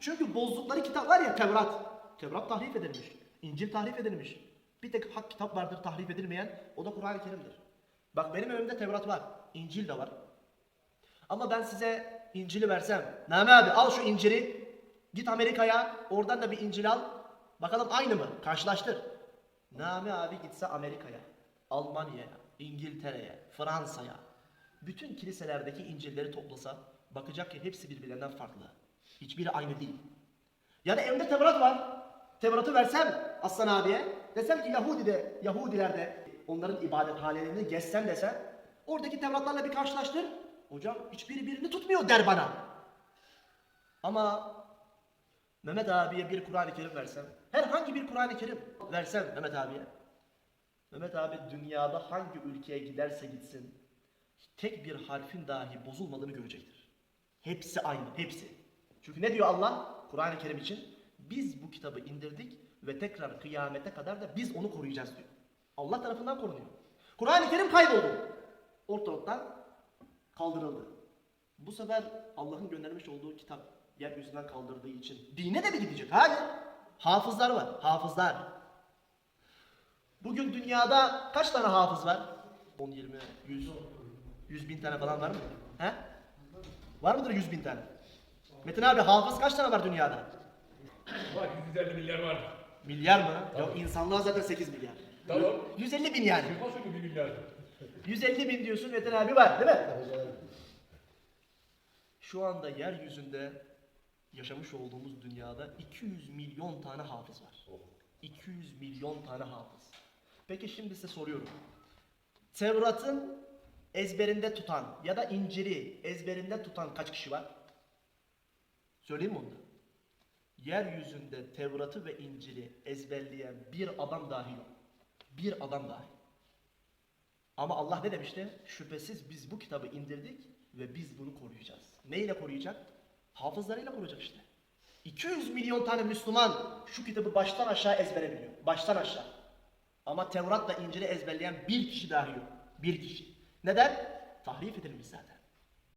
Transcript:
Çünkü bozdukları kitap var ya Tevrat. Tevrat tahrif edilmiş. İncil tahrif edilmiş. Bir tek hak kitap vardır tahrif edilmeyen. O da Kur'an-ı Kerim'dir. Bak benim önümde Tevrat var. İncil de var. Ama ben size İncil'i versem. Nami abi al şu İncil'i. Git Amerika'ya. Oradan da bir İncil al. Bakalım aynı mı? Karşılaştır. Nami abi gitse Amerika'ya. Almanya'ya. İngiltere'ye. Fransa'ya. Bütün kiliselerdeki İncil'leri toplasa. Bakacak ki hepsi birbirlerinden farklı. Hiçbiri aynı değil. Yani evde Tevrat var. Tevrat'ı versem Aslan abiye. Desem ki Yahudi'de, Yahudilerde onların ibadethanelerini gezsen desen. Oradaki Tevratlarla bir karşılaştır. Hocam hiçbiri birini tutmuyor der bana. Ama Mehmet abiye bir Kur'an-ı Kerim versem, herhangi bir Kur'an-ı Kerim versem Mehmet abiye. Mehmet abi dünyada hangi ülkeye giderse gitsin, tek bir harfin dahi bozulmadığını görecektir. Hepsi aynı, hepsi. Çünkü ne diyor Allah Kur'an-ı Kerim için? Biz bu kitabı indirdik ve tekrar kıyamete kadar da biz onu koruyacağız diyor. Allah tarafından korunuyor. Kur'an-ı Kerim kayboldu. Ortalıktan kaldırıldı. Bu sefer Allah'ın göndermiş olduğu kitap yeryüzünden kaldırdığı için dine de mi gidecek? Hayır. Hafızlar var. Hafızlar. Bugün dünyada kaç tane hafız var? 10, 20, 100, 100 bin tane falan var mı? He? Var mıdır 100 bin tane? Metin abi hafız kaç tane var dünyada? Var 150 milyar var. Milyar mı? Yok insanlığa zaten 8 milyar. Tamam. 150 bin yani. Nasıl ki 1 milyar? 150 bin diyorsun Metin abi var değil mi? Şu anda yeryüzünde yaşamış olduğumuz dünyada 200 milyon tane hafız var. 200 milyon tane hafız. Peki şimdi size soruyorum. Tevrat'ın ezberinde tutan ya da İncil'i ezberinde tutan kaç kişi var? Söyleyeyim mi onu? Yeryüzünde Tevrat'ı ve İncil'i ezberleyen bir adam dahi yok. Bir adam dahi. Ama Allah ne demişti? Şüphesiz biz bu kitabı indirdik ve biz bunu koruyacağız. Neyle koruyacak? Hafızlarıyla koruyacak işte. 200 milyon tane Müslüman şu kitabı baştan aşağı ezbere biliyor. Baştan aşağı. Ama Tevrat'la İncil'i ezberleyen bir kişi dahi yok. Bir kişi. Neden? Tahrif edilmiş zaten.